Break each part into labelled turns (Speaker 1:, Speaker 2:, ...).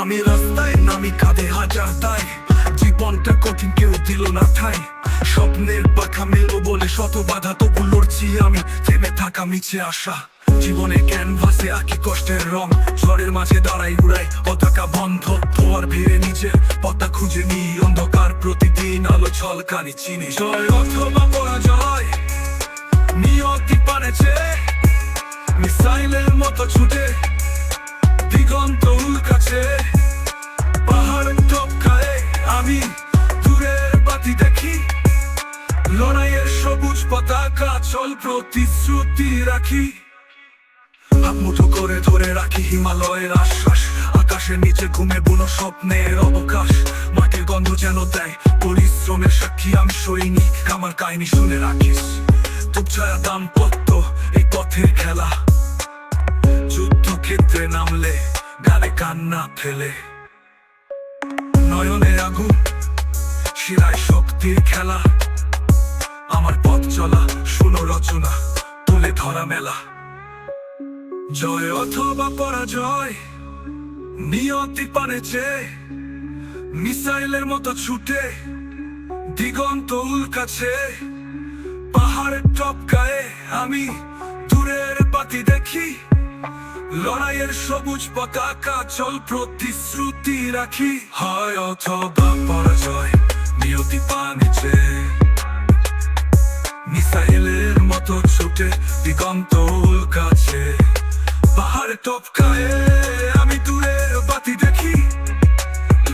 Speaker 1: আমি রাস্তায় নামি কাঁধে হাজার তাই জীবনটা কঠিন, কেউ দিল না ঠাই। স্বপ্নের পাখা মেলো বলে শত বাধা, তবু লড়ছি আমি, থেমে থাকা মিছে আশা। জীবনে ক্যানভাসে আঁকি কষ্টের রং, ঝড়ের মাঝে দাঁড়াই উড়াই, পতাকা বন্ধ, ধোয়ার ভিড়ে নিজের পতা খুঁজে নি অন্ধকার প্রতিদিন আলো ঝলকানি চিনি। জয় অথবা পরাজয়, নিয়তি পানেছে মিসাইলের মতো ছুটে। লড়াইয়ের সবুজ পতাকা, চল প্রতিশ্রুতি রাখি। হাত মুঠো করে ধরে রাখি হিমালয়ের আশ্বাস। আকাশের নিচে ঘুমে বুনো স্বপ্নের অবকাশ। মাটির গন্ধ যেন দেয়, পরিশ্রমের সাক্ষী আমি সৈনিক। আমার কাহিনী শুনে রাখিস। তুচ্ছায়া দাম্পত্য, এই পথের খেলা। যুদ্ধক্ষেত্রে নামলে, গালে কান্না ফেলে। নয়নে আগুন শিরায় শক্তির খেলা। চলা, শুনো রচনা, তুলে ধরা মেলা। জয় অথবা পরাজয়, নিয়তি পারে যে, মিসাইলের মতো ছুটে, দিগন্ত উল্কাছে। পাহাড়ের টপকায় আমি দূরের পাতি দেখি, লড়াইয়ের সবুজ পতাকা চল প্রতিশ্রুতি রাখি। হয় অথবা পরাজয়, নিয়তি পানেছে মিসাইলের মতো ছুটে দিগন্ত কাছে পাহাড়ে টপকায় আমি দূরের বাতি দেখি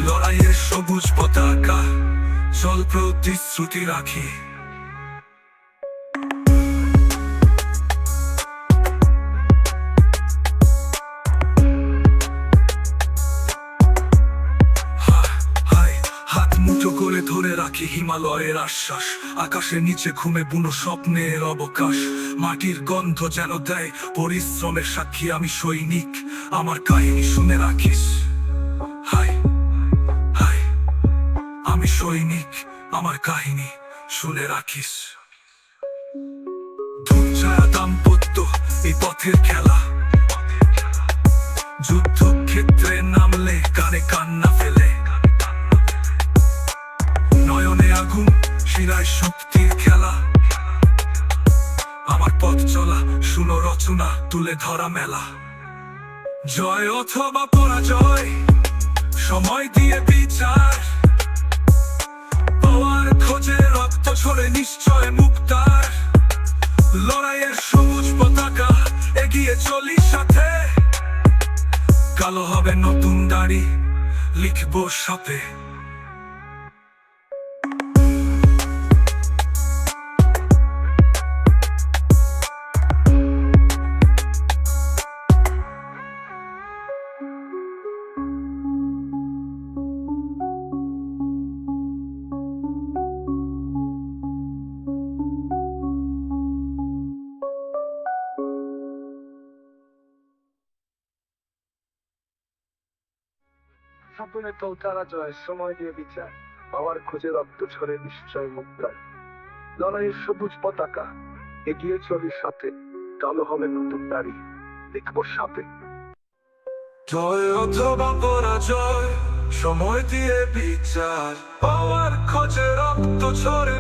Speaker 1: লড়াইয়ের সবুজ পতাকা চল প্রতিশ্রুতি রাখি রাখি হিমালয়ের আশ্বাস। আকাশের নিচে ঘুমে বুনো স্বপ্নের অবকাশ। মাটির গন্ধ যেন দেয় পরিশ্রমের সাক্ষী আমি সৈনিক। আমার কাহিনী শুনে রাখিস। হাই হাই, আমি সৈনিক। আমার কাহিনী শুনে রাখিস। দাম্পত্য, এই পথের খেলা। যুদ্ধক্ষেত্রে নামলে কানে কান্না ফেলে। শিরায় শক্তির খেলা। আমার পথ চলা, শুনো রচনা, তুলে ধরা মেলা। জয় অথবা পরাজয়, সময় দিয়ে বিচার। পাওয়ার খোঁজে রক্ত ছড়ে নিশ্চয় মুক্তার। লড়াইয়ের সবুজ পতাকা এগিয়ে চলি সাথে। কালো হবে নতুন দাড়ি, লিখব সাথে
Speaker 2: স্বপ্নে তারা জয় সময় দিয়ে বিচার। পাওয়ার খোঁজে রক্ত ছড়ে নিশ্চয় মুক্তার। লড়াইয়ের সবুজ পতাকা, এগিয়ে চলি সাথে। কালো হবে নতুন দাড়ি দেখব সাথে
Speaker 1: জয় অথবা পরাজয়, সময় দিয়ে বিচার। পাওয়ার খোঁজে রক্ত ছড়ে